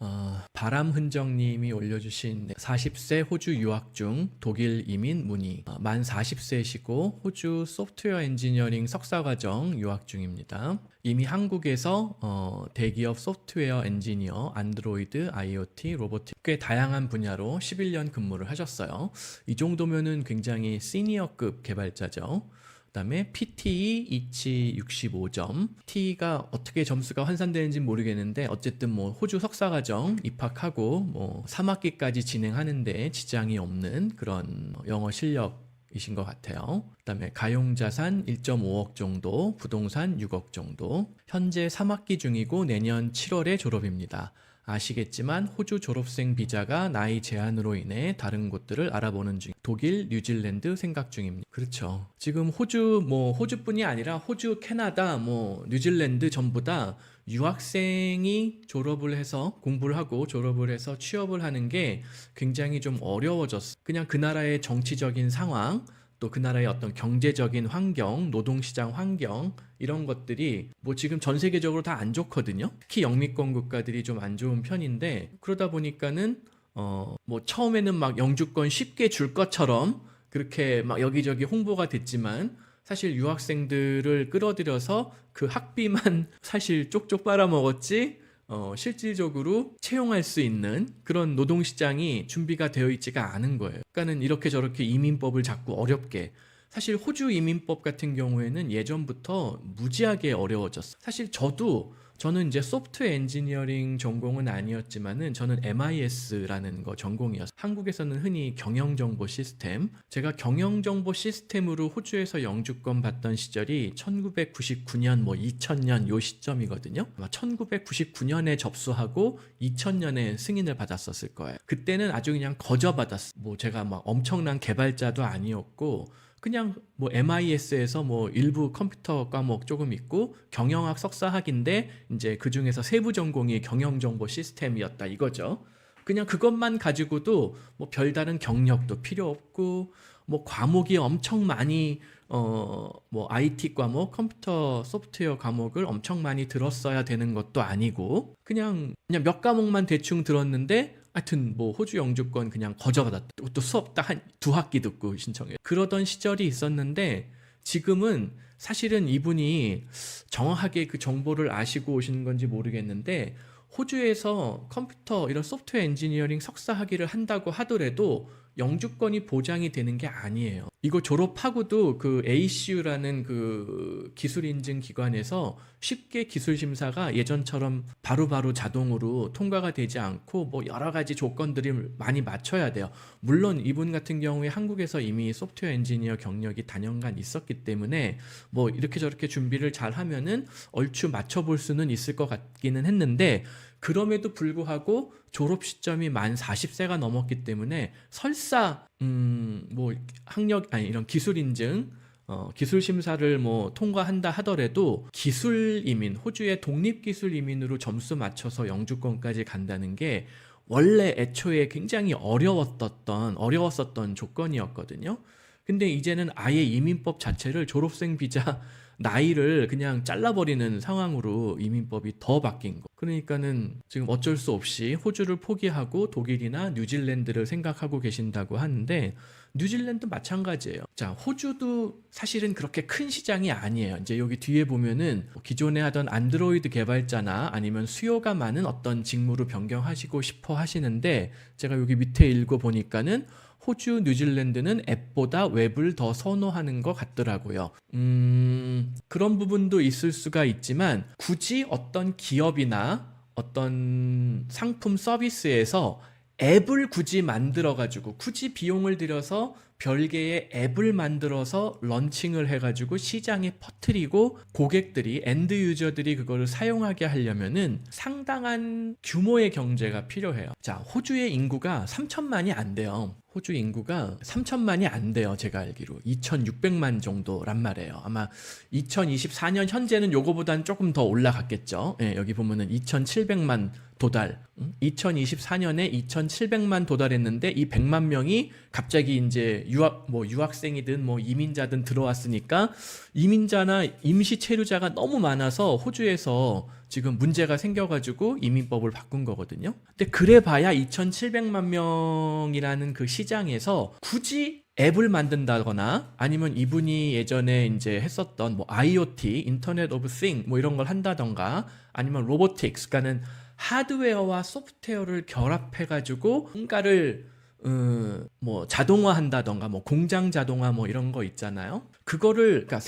어, 바람 흔적님이 올려주신 40세 호주 유학 중 독일 이민 문의 어, 만 40세시고 호주 소프트웨어 엔지니어링 석사과정 유학 중입니다. 이미 한국에서 어, 대기업 소프트웨어 엔지니어, 안드로이드, IoT, 로보틱 꽤 다양한 분야로 11년 근무를 하셨어요. 이 정도면은 굉장히 시니어급 개발자죠. 그다음에 PTE 이치 65점. T가 어떻게 점수가 환산되는지 모르겠는데 어쨌든 뭐 호주 석사과정 입학하고 뭐 3학기까지 진행하는데 지장이 없는 그런 영어 실력 이신 것 같아요. 그다음에 가용자산 1.5억 정도, 부동산 6억 정도. 현재 3학기 중이고 내년 7월에 졸업입니다. 아시겠지만 호주 졸업생 비자가 나이 제한으로 인해 다른 곳들을 알아보는 중. 독일, 뉴질랜드 생각 중입니다. 그렇죠. 지금 호주 뭐 호주뿐이 아니라 호주, 캐나다, 뭐 뉴질랜드 전부 다 유학생이 졸업을 해서 공부를 하고 졸업을 해서 취업을 하는 게 굉장히 좀 어려워졌어. 그냥 그 나라의 정치적인 상황, 또 그 나라의 어떤 경제적인 환경, 노동시장 환경 이런 것들이 뭐 지금 전 세계적으로 다 안 좋거든요. 특히 영미권 국가들이 좀 안 좋은 편인데 그러다 보니까는 어 뭐 처음에는 막 영주권 쉽게 줄 것처럼 그렇게 막 여기저기 홍보가 됐지만 사실 유학생들을 끌어들여서 그 학비만 사실 쪽쪽 빨아먹었지 어, 실질적으로 채용할 수 있는 그런 노동시장이 준비가 되어 있지가 않은 거예요. 그러니까는 이렇게 저렇게 이민법을 자꾸 어렵게 사실 호주 이민법 같은 경우에는 예전부터 무지하게 어려워졌어요. 사실 저도 저는 이제 소프트웨어 엔지니어링 전공은 아니었지만은 저는 MIS라는 거 전공이었어요. 한국에서는 흔히 경영정보 시스템. 제가 경영정보 시스템으로 호주에서 영주권 받던 시절이 1999년 뭐 2000년 요 시점이거든요. 아마 1999년에 접수하고 2000년에 승인을 받았었을 거예요. 그때는 아주 그냥 거저 받았어. 뭐 제가 막 엄청난 개발자도 아니었고 그냥 뭐 MIS에서 뭐 일부 컴퓨터 과목 조금 있고 경영학 석사학인데 이제 그 중에서 세부 전공이 경영정보 시스템이었다 이거죠. 그냥 그것만 가지고도 뭐 별다른 경력도 필요 없고 뭐 과목이 엄청 많이 어 뭐 IT 과목, 컴퓨터 소프트웨어 과목을 엄청 많이 들었어야 되는 것도 아니고 그냥 그냥 몇 과목만 대충 들었는데 하여튼 뭐 호주 영주권 그냥 거저받았다. 또 수업 딱 한 두 학기 듣고 신청해. 그러던 시절이 있었는데 지금은 사실은 이분이 정확하게 그 정보를 아시고 오신 건지 모르겠는데 호주에서 컴퓨터 이런 소프트웨어 엔지니어링 석사 학위를 한다고 하더라도 영주권이 보장이 되는 게 아니에요. 이거 졸업하고도 그 ACU라는 그 기술 인증 기관에서 쉽게 기술 심사가 예전처럼 바로 바로 자동으로 통과가 되지 않고 뭐 여러 가지 조건들을 많이 맞춰야 돼요. 물론 이분 같은 경우에 한국에서 이미 소프트웨어 엔지니어 경력이 단연간 있었기 때문에 뭐 이렇게 저렇게 준비를 잘 하면은 얼추 맞춰 볼 수는 있을 것 같기는 했는데 그럼에도 불구하고 졸업 시점이 만 40세가 넘었기 때문에 설사 음 뭐 학력 아니 이런 기술 인증 어, 기술 심사를 뭐 통과한다 하더라도 기술 이민, 호주의 독립 기술 이민으로 점수 맞춰서 영주권까지 간다는 게 원래 애초에 굉장히 어려웠었던 어려웠었던 조건이었거든요. 근데 이제는 아예 이민법 자체를 졸업생 비자 나이를 그냥 잘라버리는 상황으로 이민법이 더 바뀐 거. 그러니까는 지금 어쩔 수 없이 호주를 포기하고 독일이나 뉴질랜드를 생각하고 계신다고 하는데 뉴질랜드 마찬가지예요. 자, 호주도 사실은 그렇게 큰 시장이 아니에요. 이제 여기 뒤에 보면은 기존에 하던 안드로이드 개발자나 아니면 수요가 많은 어떤 직무로 변경하시고 싶어 하시는데 제가 여기 밑에 읽어 보니까는 호주, 뉴질랜드는 앱보다 웹을 더 선호하는 것 같더라고요. 음, 그런 부분도 있을 수가 있지만 굳이 어떤 기업이나 어떤 상품 서비스에서 앱을 굳이 만들어 가지고 굳이 비용을 들여서 별개의 앱을 만들어서 런칭을 해 가지고 시장에 퍼뜨리고 고객들이 엔드 유저들이 그거를 사용하게 하려면은 상당한 규모의 경제가 필요해요. 자, 호주의 인구가 3천만이 안 돼요. 호주 인구가 3천만이 안 돼요. 제가 알기로 2,600만 정도란 말이에요. 아마 2024년 현재는 요거보단 조금 더 올라갔겠죠. 예, 여기 보면은 2,700만 도달. 음? 2024년에 2,700만 도달했는데 이 100만 명이 갑자기 이제 유학 뭐 유학생이든 뭐 이민자든 들어왔으니까 이민자나 임시 체류자가 너무 많아서 호주에서 지금 문제가 생겨가지고 이민법을 바꾼 거거든요. 근데 그래봐야 2,700만 명이라는 그 시장에서 굳이 앱을 만든다거나 아니면 이분이 예전에 이제 했었던 뭐 IoT, 인터넷 오브 싱 뭐 이런 걸 한다던가 아니면 로보틱스, 그러니까는 하드웨어와 소프트웨어를 결합해 가지고 뭔가를 어, 뭐 자동화한다던가 뭐 공장 자동화 뭐 이런 거 있잖아요. 그거를 그러니까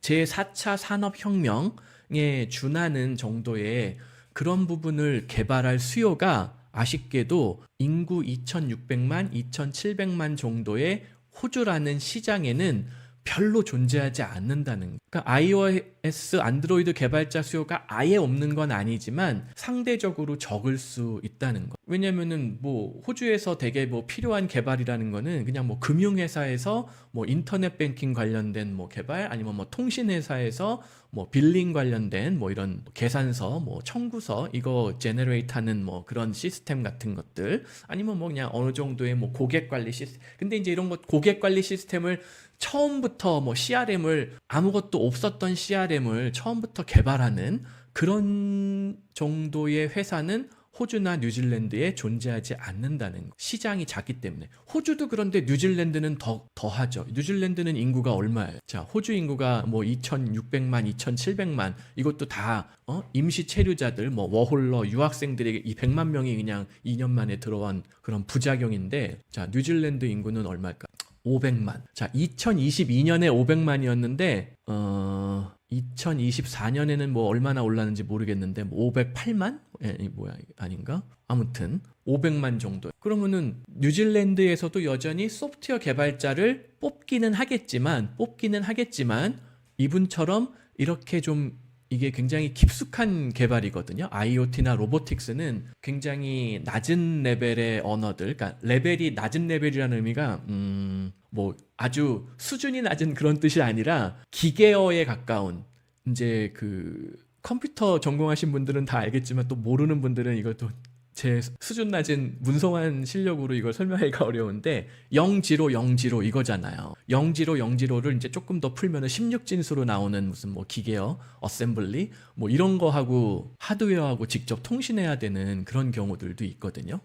제 4차 산업 혁명 에 준하는 정도의 그런 부분을 개발할 수요가 아쉽게도 인구 2,600만, 2,700만 정도의 호주라는 시장에는 별로 존재하지 않는다는 거. 그러니까 iOS 안드로이드 개발자 수요가 아예 없는 건 아니지만 상대적으로 적을 수 있다는 거. 왜냐면은 뭐 호주에서 되게 뭐 필요한 개발이라는 거는 그냥 뭐 금융회사에서 뭐 인터넷 뱅킹 관련된 뭐 개발 아니면 뭐 통신회사에서 뭐 빌링 관련된 뭐 이런 계산서 뭐 청구서 이거 제너레이트 하는 뭐 그런 시스템 같은 것들 아니면 뭐 그냥 어느 정도의 뭐 고객 관리 시스템 근데 이제 이런 것 고객 관리 시스템을 처음부터 뭐 CRM을 아무것도 없었던 CRM을 처음부터 개발하는 그런 정도의 회사는 호주나 뉴질랜드에 존재하지 않는다는 거. 시장이 작기 때문에 호주도 그런데 뉴질랜드는 더 더하죠. 뉴질랜드는 인구가 얼마예요? 자, 호주 인구가 뭐 2,600만, 2,700만 이것도 다 어? 임시 체류자들, 뭐 워홀러, 유학생들에게 이 100만 명이 그냥 2년 만에 들어온 그런 부작용인데 자, 뉴질랜드 인구는 얼마일까? 500만. 자, 2022년에 500만이었는데 어 2024년에는 뭐 얼마나 올랐는지 모르겠는데 뭐 508만? 예, 이 뭐야 아닌가? 아무튼 500만 정도. 그러면은 뉴질랜드에서도 여전히 소프트웨어 개발자를 뽑기는 하겠지만 뽑기는 하겠지만 이분처럼 이렇게 좀 이게 굉장히 깊숙한 개발이거든요. IoT나 로보틱스는 굉장히 낮은 레벨의 언어들, 그러니까 레벨이 낮은 레벨이라는 의미가 음, 뭐 아주 수준이 낮은 그런 뜻이 아니라 기계어에 가까운 이제 그 컴퓨터 전공하신 분들은 다 알겠지만 또 모르는 분들은 이것도 제 수준 낮은 문성한 실력으로 이걸 설명하기가 어려운데 0지로 0지로 이거잖아요. 0지로 0지로를 이제 조금 더 풀면은 16진수로 나오는 무슨 뭐 기계어, 어셈블리 뭐 이런 거 하고 하드웨어하고 직접 통신해야 되는 그런 경우들도 있거든요.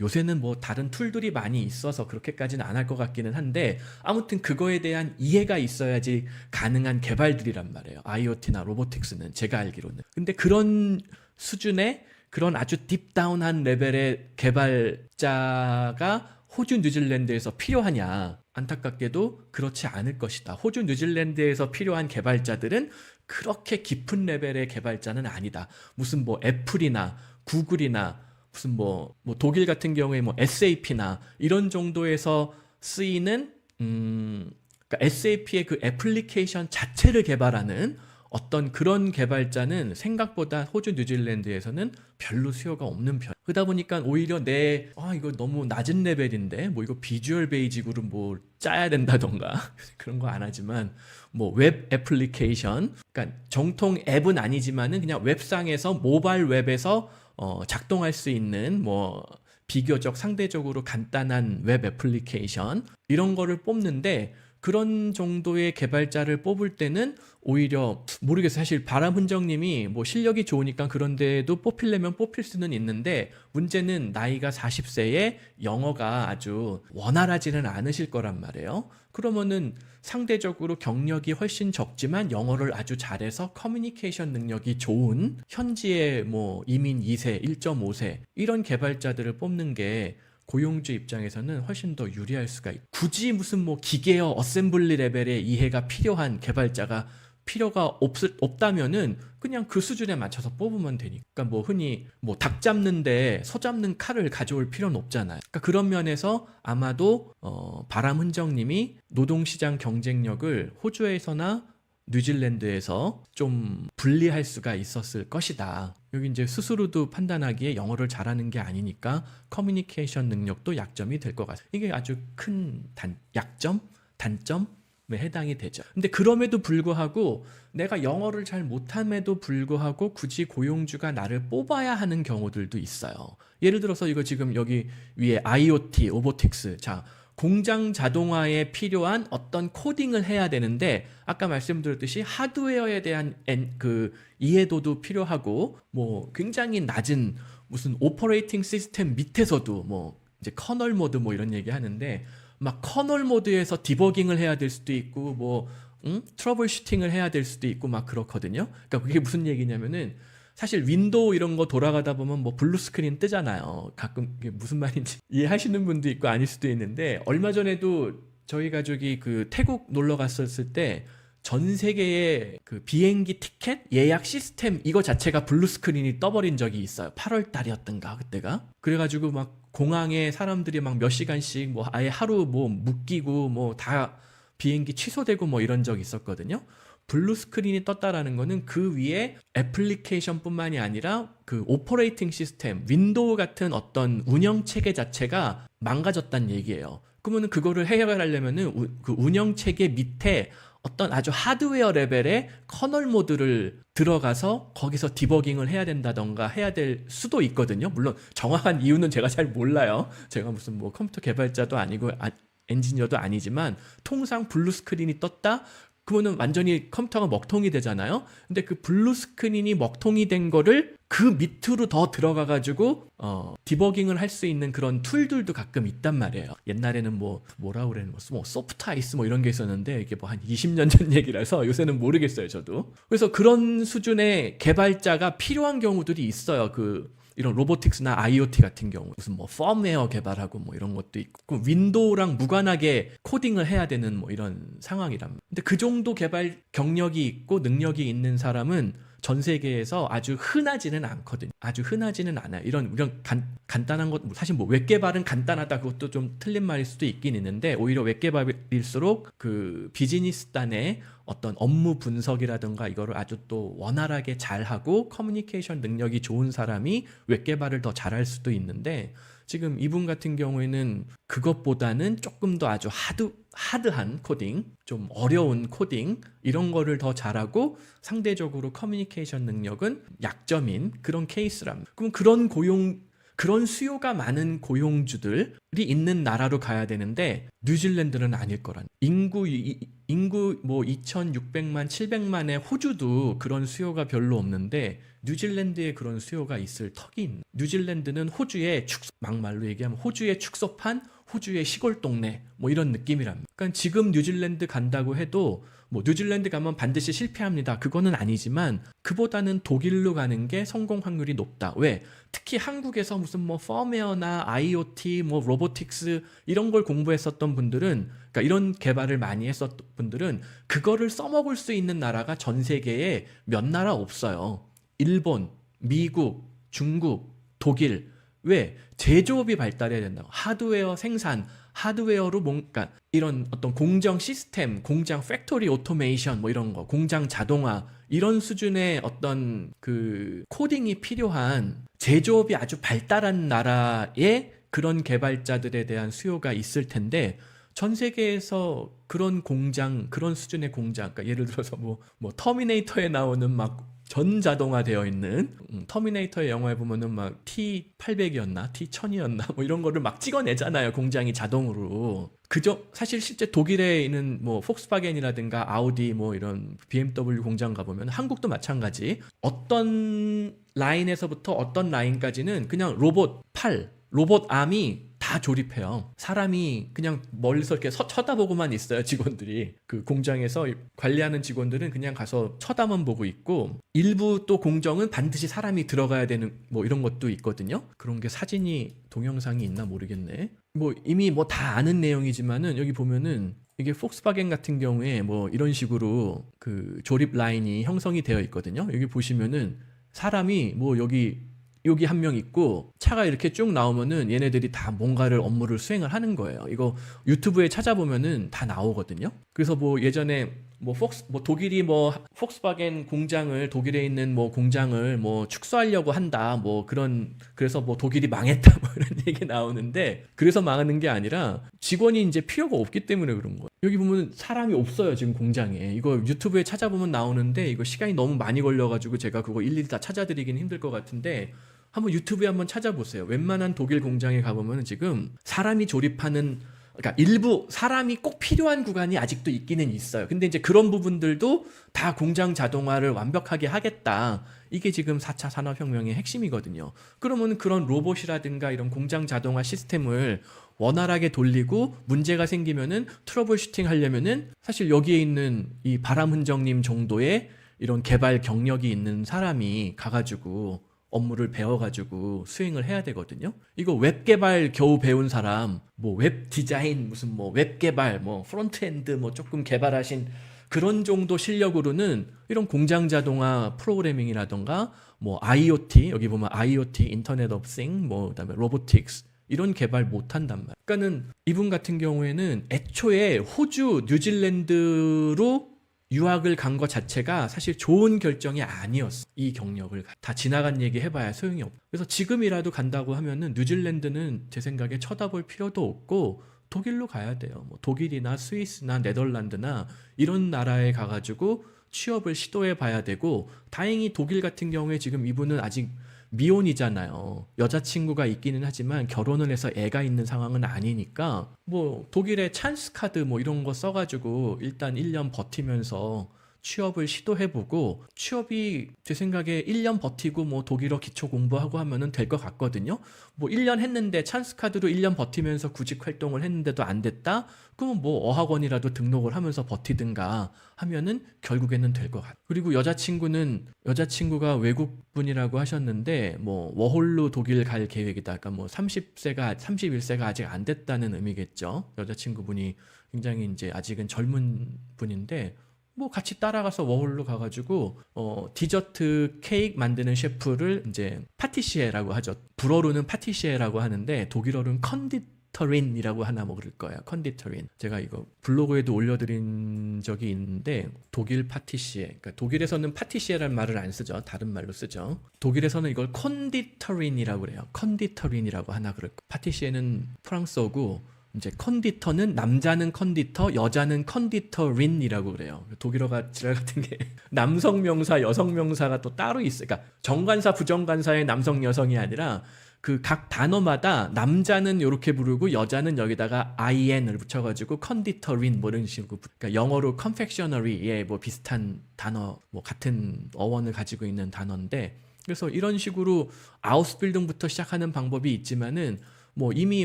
요새는 뭐 다른 툴들이 많이 있어서 그렇게까지는 안 할 것 같기는 한데 아무튼 그거에 대한 이해가 있어야지 가능한 개발들이란 말이에요. IoT나 로보틱스는 제가 알기로는. 근데 그런 수준의 그런 아주 딥다운한 레벨의 개발자가 호주 뉴질랜드에서 필요하냐? 안타깝게도 그렇지 않을 것이다. 호주 뉴질랜드에서 필요한 개발자들은 그렇게 깊은 레벨의 개발자는 아니다. 무슨 뭐 애플이나 구글이나 무슨 뭐, 뭐 독일 같은 경우에 뭐 SAP나 이런 정도에서 쓰이는 음 그러니까 SAP의 그 애플리케이션 자체를 개발하는 어떤 그런 개발자는 생각보다 호주 뉴질랜드에서는 별로 수요가 없는 편. 그러다 보니까 오히려 내, 아, 이거 너무 낮은 레벨인데, 뭐 이거 비주얼 베이직으로 뭐 짜야 된다던가, 그런 거 안 하지만, 뭐 웹 애플리케이션, 그러니까 정통 앱은 아니지만은 그냥 웹상에서, 모바일 웹에서 어, 작동할 수 있는 뭐, 비교적 상대적으로 간단한 웹 애플리케이션, 이런 거를 뽑는데, 그런 정도의 개발자를 뽑을 때는 오히려 모르겠어요. 사실 바람훈정님이 뭐 실력이 좋으니까 그런데도 뽑히려면 뽑힐 수는 있는데 문제는 나이가 40세에 영어가 아주 원활하지는 않으실 거란 말이에요. 그러면은 상대적으로 경력이 훨씬 적지만 영어를 아주 잘해서 커뮤니케이션 능력이 좋은 현지의 뭐 이민 2세, 1.5세 이런 개발자들을 뽑는 게 고용주 입장에서는 훨씬 더 유리할 수가 있. 굳이 무슨 뭐 기계어 어셈블리 레벨의 이해가 필요한 개발자가 필요가 없을 없다면은 그냥 그 수준에 맞춰서 뽑으면 되니까 그러니까 뭐 흔히 뭐 닭 잡는데 소 잡는 칼을 가져올 필요는 없잖아요. 그러니까 그런 면에서 아마도 어 바람 흔정님이 노동시장 경쟁력을 호주에서나 뉴질랜드에서 좀 분리할 수가 있었을 것이다. 여기 이제 스스로도 판단하기에 영어를 잘하는 게 아니니까 커뮤니케이션 능력도 약점이 될 것 같아요. 이게 아주 큰 단, 약점, 단점에 해당이 되죠. 근데 그럼에도 불구하고 내가 영어를 잘 못함에도 불구하고 굳이 고용주가 나를 뽑아야 하는 경우들도 있어요. 예를 들어서 이거 지금 여기 위에 IoT, 오보틱스. 자, 공장 자동화에 필요한 어떤 코딩을 해야 되는데 아까 말씀드렸듯이 하드웨어에 대한 엔- 그 이해도도 필요하고 뭐 굉장히 낮은 무슨 오퍼레이팅 시스템 밑에서도 뭐 이제 커널 모드 뭐 이런 얘기 하는데 막 커널 모드에서 디버깅을 해야 될 수도 있고 뭐 응? 트러블 슈팅을 해야 될 수도 있고 막 그렇거든요. 그러니까 그게 무슨 얘기냐면은 사실 윈도우 이런 거 돌아가다 보면 뭐 블루 스크린 뜨잖아요. 가끔 이게 무슨 말인지 이해하시는 분도 있고 아닐 수도 있는데 얼마 전에도 저희 가족이 그 태국 놀러 갔었을 때 전 세계의 그 비행기 티켓 예약 시스템 이거 자체가 블루 스크린이 떠버린 적이 있어요. 8월 달이었던가 그때가. 그래가지고 막 공항에 사람들이 막 몇 시간씩 뭐 아예 하루 뭐 묶이고 뭐 다 비행기 취소되고 뭐 이런 적이 있었거든요. 블루 스크린이 떴다라는 거는 그 위에 애플리케이션뿐만이 아니라 그 오퍼레이팅 시스템, 윈도우 같은 어떤 운영 체계 자체가 망가졌다는 얘기예요. 그러면은 그거를 해결하려면은 우- 그 운영 체계 밑에 어떤 아주 하드웨어 레벨의 커널 모드를 들어가서 거기서 디버깅을 해야 된다던가 해야 될 수도 있거든요. 물론 정확한 이유는 제가 잘 몰라요. 제가 무슨 뭐 컴퓨터 개발자도 아니고 아- 엔지니어도 아니지만 통상 블루 스크린이 떴다 그러면은 완전히 컴퓨터가 먹통이 되잖아요. 근데 그 블루 스크린이 먹통이 된 거를 그 밑으로 더 들어가 가지고 어 디버깅을 할 수 있는 그런 툴들도 가끔 있단 말이에요. 옛날에는 뭐 뭐라 그래는 뭐, 뭐 소프트 아이스 뭐 이런 게 있었는데 이게 뭐 한 20년 전 얘기라서 요새는 모르겠어요, 저도. 그래서 그런 수준의 개발자가 필요한 경우들이 있어요. 그 이런 로보틱스나 IoT 같은 경우 무슨 뭐 펌웨어 개발하고 뭐 이런 것도 있고 윈도우랑 무관하게 코딩을 해야 되는 뭐 이런 상황이란 근데 그 정도 개발 경력이 있고 능력이 있는 사람은 전 세계에서 아주 흔하지는 않거든요. 아주 흔하지는 않아요. 이런 이런 간, 간단한 것 사실 뭐 웹 개발은 간단하다 그것도 좀 틀린 말일 수도 있긴 있는데 오히려 웹 개발일수록 그 비즈니스 단의 어떤 업무 분석이라든가 이거를 아주 또 원활하게 잘하고 커뮤니케이션 능력이 좋은 사람이 웹 개발을 더 잘할 수도 있는데 지금 이분 같은 경우에는 그것보다는 조금 더 아주 하드 하드한 코딩, 좀 어려운 코딩 이런 거를 더 잘하고 상대적으로 커뮤니케이션 능력은 약점인 그런 케이스랍니다. 그럼 그런 고용 그런 수요가 많은 고용주들이 있는 나라로 가야 되는데 뉴질랜드는 아닐 거란. 인구 이- 인구 뭐 2,600만, 700만의 호주도 그런 수요가 별로 없는데 뉴질랜드에 그런 수요가 있을 턱이 있는. 뉴질랜드는 호주의 축 막말로 얘기하면 호주의 축소판, 호주의 시골 동네 뭐 이런 느낌이랍니다. 그러니까 지금 뉴질랜드 간다고 해도 뭐 뉴질랜드 가면 반드시 실패합니다. 그거는 아니지만 그보다는 독일로 가는 게 성공 확률이 높다. 왜? 특히 한국에서 무슨 뭐 펌웨어나 IoT, 뭐 로보틱스 이런 걸 공부했었던 분들은 그러니까 이런 개발을 많이 했었던 분들은 그거를 써먹을 수 있는 나라가 전 세계에 몇 나라 없어요. 일본, 미국, 중국, 독일. 왜? 제조업이 발달해야 된다고. 하드웨어 생산, 하드웨어로 뭔가 이런 어떤 공정 시스템, 공장 팩토리 오토메이션 뭐 이런 거, 공장 자동화 이런 수준의 어떤 그 코딩이 필요한 제조업이 아주 발달한 나라에 그런 개발자들에 대한 수요가 있을 텐데 전 세계에서 그런 공장, 그런 수준의 공장, 그러니까 예를 들어서 뭐, 뭐 터미네이터에 나오는 막 전자동화 되어 있는 음, 터미네이터의 영화에 보면은 막 T800이었나? T1000이었나? 뭐 이런 거를 막 찍어내잖아요 공장이 자동으로. 그저 사실 실제 독일에 있는 뭐 폭스바겐이라든가 아우디 뭐 이런 BMW 공장 가보면 한국도 마찬가지. 어떤 라인에서부터 어떤 라인까지는 그냥 로봇 팔 로봇 암이 다 조립해요. 사람이 그냥 멀리서 이렇게 서, 쳐다보고만 있어요, 직원들이. 그 공장에서 관리하는 직원들은 그냥 가서 쳐다만 보고 있고, 일부 또 공정은 반드시 사람이 들어가야 되는 뭐 이런 것도 있거든요. 그런 게 사진이, 동영상이 있나 모르겠네. 뭐 이미 뭐 다 아는 내용이지만은 여기 보면은 이게 폭스바겐 같은 경우에 뭐 이런 식으로 그 조립 라인이 형성이 되어 있거든요. 여기 보시면은 사람이 뭐 여기 여기 한 명 있고 차가 이렇게 쭉 나오면은 얘네들이 다 뭔가를 업무를 수행을 하는 거예요. 이거 유튜브에 찾아보면은 다 나오거든요. 그래서 뭐 예전에 뭐 폭스 뭐 독일이 뭐 폭스바겐 공장을 독일에 있는 뭐 공장을 뭐 축소하려고 한다 뭐 그런 그래서 뭐 독일이 망했다 뭐 이런 얘기 나오는데 그래서 망하는 게 아니라 직원이 이제 필요가 없기 때문에 그런 거예요. 여기 보면 사람이 없어요 지금 공장에 이거 유튜브에 찾아보면 나오는데 이거 시간이 너무 많이 걸려가지고 제가 그거 일일이 다 찾아드리긴 힘들 것 같은데 한번 유튜브에 한번 찾아보세요. 웬만한 독일 공장에 가보면 지금 사람이 조립하는 그러니까 일부 사람이 꼭 필요한 구간이 아직도 있기는 있어요. 근데 이제 그런 부분들도 다 공장 자동화를 완벽하게 하겠다. 이게 지금 4차 산업혁명의 핵심이거든요. 그러면 그런 로봇이라든가 이런 공장 자동화 시스템을 원활하게 돌리고 문제가 생기면은 트러블 슈팅 하려면은 사실 여기에 있는 이 바람훈정님 정도의 이런 개발 경력이 있는 사람이 가가지고 업무를 배워가지고 수행을 해야 되거든요. 이거 웹 개발 겨우 배운 사람, 뭐 웹 디자인, 무슨 뭐 웹 개발, 뭐 프론트엔드 뭐 조금 개발하신 그런 정도 실력으로는 이런 공장 자동화 프로그래밍이라던가 뭐 IoT 여기 보면 IoT 인터넷 오브 싱, 뭐 그다음에 로보틱스 이런 개발 못 한단 말이야. 그러니까는 이분 같은 경우에는 애초에 호주, 뉴질랜드로 유학을 간 것 자체가 사실 좋은 결정이 아니었어. 이 경력을 가- 다 지나간 얘기 해봐야 소용이 없. 그래서 지금이라도 간다고 하면은 뉴질랜드는 제 생각에 쳐다볼 필요도 없고 독일로 가야 돼요. 뭐 독일이나 스위스나 네덜란드나 이런 나라에 가가지고 취업을 시도해 봐야 되고 다행히 독일 같은 경우에 지금 이분은 아직 미혼이잖아요. 여자친구가 있기는 하지만 결혼을 해서 애가 있는 상황은 아니니까 뭐 독일의 찬스 카드 뭐 이런 거 써가지고 일단 1년 버티면서 취업을 시도해보고 취업이 제 생각에 1년 버티고 뭐 독일어 기초 공부하고 하면은 될 것 같거든요. 뭐 1년 했는데 찬스 카드로 1년 버티면서 구직 활동을 했는데도 안 됐다? 그러면 뭐 어학원이라도 등록을 하면서 버티든가 하면은 결국에는 될 것 같아요. 그리고 여자친구는 여자친구가 외국 분이라고 하셨는데 뭐 워홀로 독일 갈 계획이다. 그러니까 뭐 30세가 31세가 아직 안 됐다는 의미겠죠. 여자친구분이 굉장히 이제 아직은 젊은 분인데 뭐 같이 따라가서 워홀로 가가지고 어 디저트 케이크 만드는 셰프를 이제 파티시에라고 하죠. 불어로는 파티시에라고 하는데 독일어로는 컨디터린이라고 하나 뭐 그럴 거예요. 컨디터린. 제가 이거 블로그에도 올려드린 적이 있는데 독일 파티시에. 그러니까 독일에서는 파티시에라는 말을 안 쓰죠. 다른 말로 쓰죠. 독일에서는 이걸 컨디터린이라고 그래요. 컨디터린이라고 하나 그럴 거. 파티시에는 프랑스어고 이제 컨디터는 남자는 컨디터, 여자는 컨디터린이라고 그래요. 독일어가 지랄 같은 게 남성 명사, 여성 명사가 또 따로 있어. 그러니까 정관사, 부정관사의 남성, 여성이 아니라 그 각 단어마다 남자는 이렇게 부르고 여자는 여기다가 in을 붙여가지고 컨디터린 뭐 이런 식으로 부- 그러니까 영어로 confectionery에 뭐 비슷한 단어 뭐 같은 어원을 가지고 있는 단어인데 그래서 이런 식으로 아우스빌딩부터 시작하는 방법이 있지만은 뭐 이미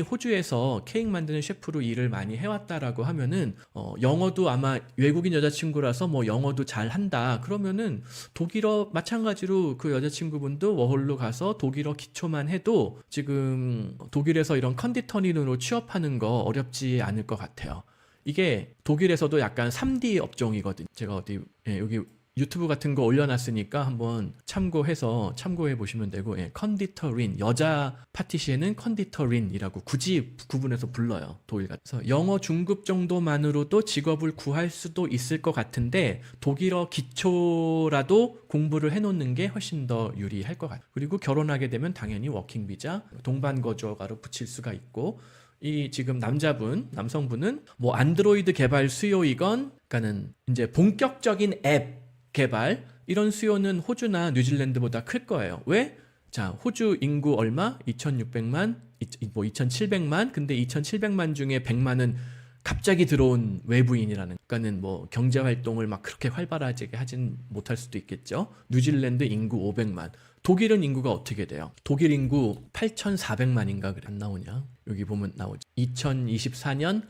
호주에서 케이크 만드는 셰프로 일을 많이 해왔다라고 하면은 어 영어도 아마 외국인 여자친구라서 뭐 영어도 잘 한다 그러면은 독일어 마찬가지로 그 여자친구분도 워홀로 가서 독일어 기초만 해도 지금 독일에서 이런 컨디터링으로 취업하는 거 어렵지 않을 것 같아요. 이게 독일에서도 약간 3D 업종이거든요. 제가 어디 예, 여기 유튜브 같은 거 올려놨으니까 한번 참고해서 참고해 보시면 되고 예, 컨디터린 여자 파티시에는 컨디터린이라고 굳이 구분해서 불러요 독일 같아서 영어 중급 정도만으로도 직업을 구할 수도 있을 것 같은데 독일어 기초라도 공부를 해놓는 게 훨씬 더 유리할 것 같아요. 그리고 결혼하게 되면 당연히 워킹 비자 동반 거주가로 붙일 수가 있고 이 지금 남자분, 남성분은 뭐 안드로이드 개발 수요이건, 그러니까는 이제 본격적인 앱 개발 이런 수요는 호주나 뉴질랜드보다 클 거예요. 왜? 자, 호주 인구 얼마? 2,600만, 이- 뭐 2,700만. 근데 2,700만 중에 100만은 갑자기 들어온 외부인이라는. 그러니까는 뭐 경제 활동을 막 그렇게 활발하게 하진 못할 수도 있겠죠. 뉴질랜드 인구 500만. 독일은 인구가 어떻게 돼요? 독일 인구 8,400만인가 그래 안 나오냐? 여기 보면 나오죠. 2024년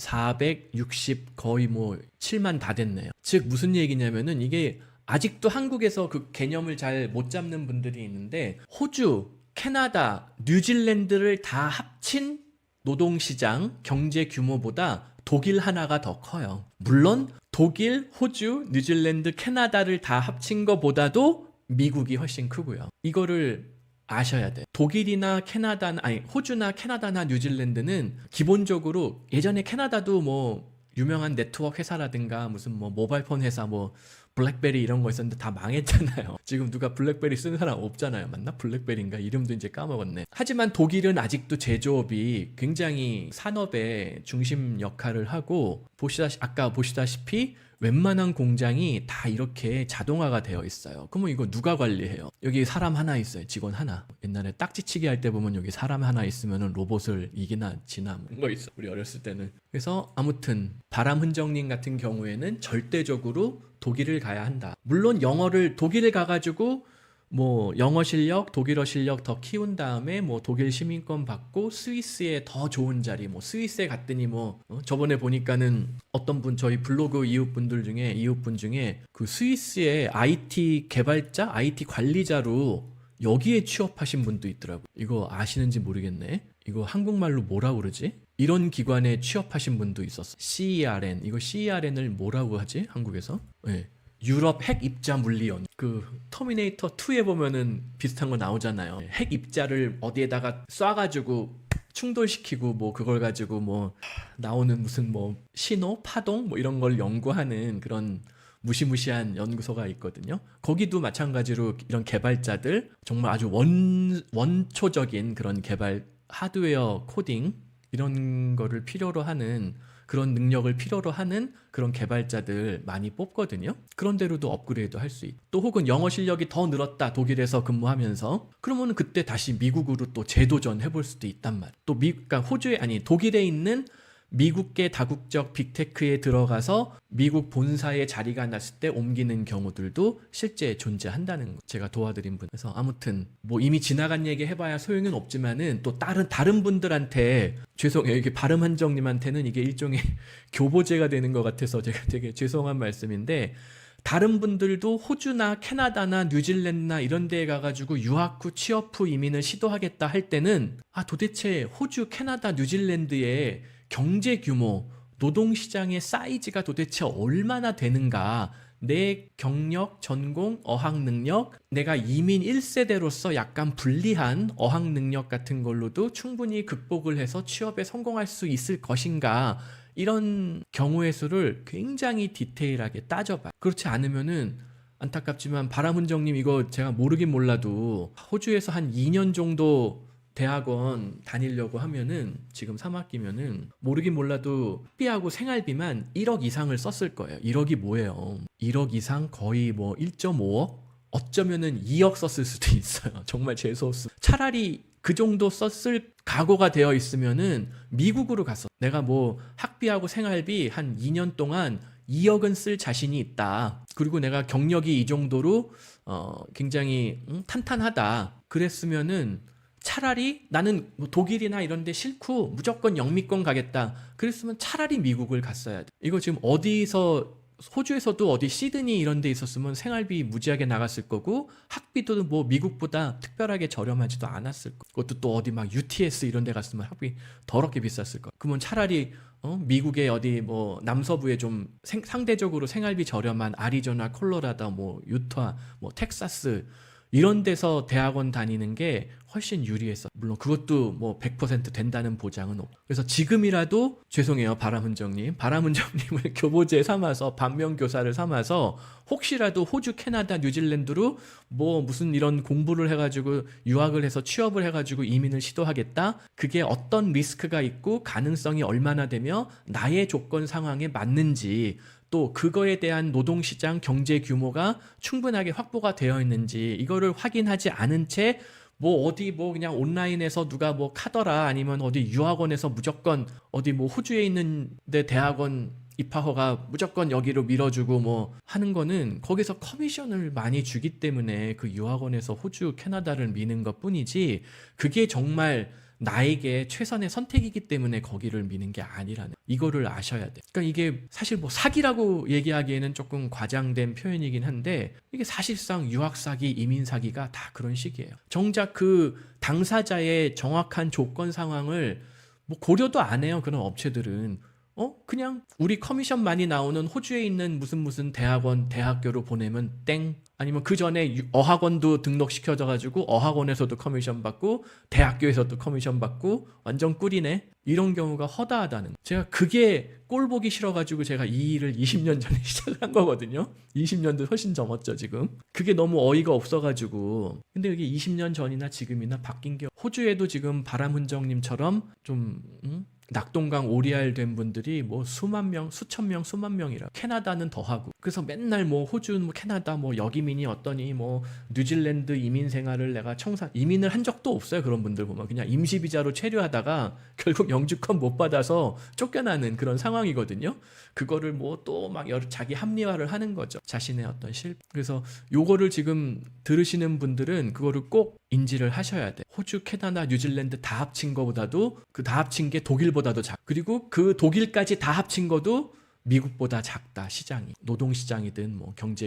8,460 거의 뭐 7만 다 됐네요. 즉 무슨 얘기냐면은 이게 아직도 한국에서 그 개념을 잘 못 잡는 분들이 있는데 호주, 캐나다, 뉴질랜드를 다 합친 노동시장 경제 규모보다 독일 하나가 더 커요. 물론 독일, 호주, 뉴질랜드, 캐나다를 다 합친 것보다도 미국이 훨씬 크고요. 이거를 아셔야 돼. 독일이나 캐나다, 아니 호주나 캐나다나 뉴질랜드는 기본적으로 예전에 캐나다도 뭐 유명한 네트워크 회사라든가 무슨 뭐 모바일폰 회사 뭐 블랙베리 이런 거 있었는데 다 망했잖아요. 지금 누가 블랙베리 쓰는 사람 없잖아요. 맞나? 블랙베리인가? 이름도 이제 까먹었네. 하지만 독일은 아직도 제조업이 굉장히 산업의 중심 역할을 하고 보시다 아까 보시다시피 웬만한 공장이 다 이렇게 자동화가 되어 있어요. 그러면 이거 누가 관리해요? 여기 사람 하나 있어요. 직원 하나. 옛날에 딱지치기 할 때 보면 여기 사람 하나 있으면 로봇을 이기나 지나 뭐 그런 거 있어. 우리 어렸을 때는. 그래서 아무튼 바람 흔적님 같은 경우에는 절대적으로 독일을 가야 한다. 물론 영어를 독일을 가가지고 뭐 영어 실력, 독일어 실력 더 키운 다음에 뭐 독일 시민권 받고 스위스에 더 좋은 자리, 뭐 스위스에 갔더니 뭐 어? 저번에 보니까는 어떤 분 저희 블로그 이웃 분들 중에 이웃 분 중에 그 스위스의 IT 개발자, IT 관리자로 여기에 취업하신 분도 있더라고. 이거 아시는지 모르겠네. 이거 한국말로 뭐라 그러지? 이런 기관에 취업하신 분도 있었어. CERN. 이거 CERN을 뭐라고 하지? 한국에서? 예. 유럽 핵 입자 물리원 그 터미네이터 2에 보면은 비슷한 거 나오잖아요. 핵 입자를 어디에다가 쏴가지고 충돌시키고 뭐 그걸 가지고 뭐 나오는 무슨 뭐 신호 파동 뭐 이런 걸 연구하는 그런 무시무시한 연구소가 있거든요. 거기도 마찬가지로 이런 개발자들 정말 아주 원 원초적인 그런 개발 하드웨어 코딩 이런 거를 필요로 하는 그런 능력을 필요로 하는 그런 개발자들 많이 뽑거든요. 그런대로도 업그레이드 할 수 있고 또 혹은 영어 실력이 더 늘었다 독일에서 근무하면서 그러면 그때 다시 미국으로 또 재도전 해 볼 수도 있단 말. 또 미, 그러니까 호주에 아니 독일에 있는 미국계 다국적 빅테크에 들어가서 미국 본사의 자리가 났을 때 옮기는 경우들도 실제 존재한다는 거 제가 도와드린 분. 그래서 아무튼 뭐 이미 지나간 얘기 해봐야 소용은 없지만은 또 다른 다른 분들한테 죄송해요 이게 발음 한정님한테는 이게 일종의 교보제가 되는 것 같아서 제가 되게 죄송한 말씀인데 다른 분들도 호주나 캐나다나 뉴질랜드나 이런 데에 가가지고 유학 후 취업 후 이민을 시도하겠다 할 때는 아 도대체 호주, 캐나다, 뉴질랜드의 경제 규모, 노동 시장의 사이즈가 도대체 얼마나 되는가 내 경력, 전공, 어학 능력, 내가 이민 1세대로서 약간 불리한 어학 능력 같은 걸로도 충분히 극복을 해서 취업에 성공할 수 있을 것인가 이런 경우의 수를 굉장히 디테일하게 따져봐. 그렇지 않으면은 안타깝지만 바람은정님 이거 제가 모르긴 몰라도 호주에서 한 2년 정도 대학원 다니려고 하면은 지금 3학기면은 모르긴 몰라도 학비하고 생활비만 1억 이상을 썼을 거예요. 1억이 뭐예요? 1억 이상 거의 뭐 1.5억? 어쩌면은 2억 썼을 수도 있어요. 정말 재수없어. 차라리 그 정도 썼을 각오가 되어 있으면은 미국으로 가서 내가 뭐 학비하고 생활비 한 2년 동안 2억은 쓸 자신이 있다. 그리고 내가 경력이 이 정도로 어 굉장히 음, 탄탄하다. 그랬으면은 차라리 나는 뭐 독일이나 이런 데 싫고 무조건 영미권 가겠다. 그랬으면 차라리 미국을 갔어야 돼. 이거 지금 어디서 호주에서도 어디 시드니 이런 데 있었으면 생활비 무지하게 나갔을 거고 학비도 뭐 미국보다 특별하게 저렴하지도 않았을 거. 그것도 또 어디 막 UTS 이런 데 갔으면 학비 더럽게 비쌌을 거. 그러면 차라리 어? 미국의 어디 뭐 남서부에 좀 생, 상대적으로 생활비 저렴한 아리조나, 콜로라도, 뭐 유타, 뭐 텍사스 이런 데서 대학원 다니는 게 훨씬 유리했어. 물론 그것도 뭐 100% 된다는 보장은 없고. 그래서 지금이라도 죄송해요, 바람은정님. 바람은정님을 교보제 삼아서 반면교사를 삼아서 혹시라도 호주, 캐나다, 뉴질랜드로 뭐 무슨 이런 공부를 해가지고 유학을 해서 취업을 해가지고 이민을 시도하겠다. 그게 어떤 리스크가 있고 가능성이 얼마나 되며 나의 조건 상황에 맞는지 또 그거에 대한 노동시장 경제 규모가 충분하게 확보가 되어 있는지 이거를 확인하지 않은 채 뭐 어디 뭐 그냥 온라인에서 누가 뭐 카더라 아니면 어디 유학원에서 무조건 어디 뭐 호주에 있는 데 대학원 입학허가 무조건 여기로 밀어주고 뭐 하는 거는 거기서 커미션을 많이 주기 때문에 그 유학원에서 호주, 캐나다를 미는 것 뿐이지 그게 정말 나에게 최선의 선택이기 때문에 거기를 미는 게 아니라는 이거를 아셔야 돼. 그러니까 이게 사실 뭐 사기라고 얘기하기에는 조금 과장된 표현이긴 한데 이게 사실상 유학 사기, 이민 사기가 다 그런 식이에요. 정작 그 당사자의 정확한 조건 상황을 뭐 고려도 안 해요. 그런 업체들은 어? 그냥 우리 커미션 많이 나오는 호주에 있는 무슨 무슨 대학원 대학교로 보내면 땡. 아니면 그 전에 어학원도 등록시켜져 가지고 어학원에서도 커미션 받고 대학교에서도 커미션 받고 완전 꿀이네. 이런 경우가 허다하다는 제가 그게 꼴 보기 싫어 가지고 제가 이 일을 20년 전에 시작한 거거든요. 20년도 훨씬 넘었죠 지금. 그게 너무 어이가 없어 가지고. 근데 이게 20년 전이나 지금이나 바뀐 게 호주에도 지금 바람훈정님처럼 좀 음? 낙동강 오리알 된 분들이 뭐 수만 명, 수천 명, 수만 명이라. 캐나다는 더 하고. 그래서 맨날 뭐 호주, 뭐 캐나다, 뭐 여기민이 어떠니, 뭐 뉴질랜드 이민 생활을 내가 청산 이민을 한 적도 없어요. 그런 분들 보면 그냥 임시 비자로 체류하다가 결국 영주권 못 받아서 쫓겨나는 그런 상황이거든요. 그거를 뭐 또 막 자기 합리화를 하는 거죠. 자신의 어떤 실. 그래서 요거를 지금 들으시는 분들은 그거를 꼭 인지를 하셔야 돼. 호주, 캐나다, 뉴질랜드 다 합친 거보다도 그 다 합친 게 독일보다도 작. 그리고 그 독일까지 다 합친 거도 미국보다 작다 시장이 노동 시장이든 뭐 경제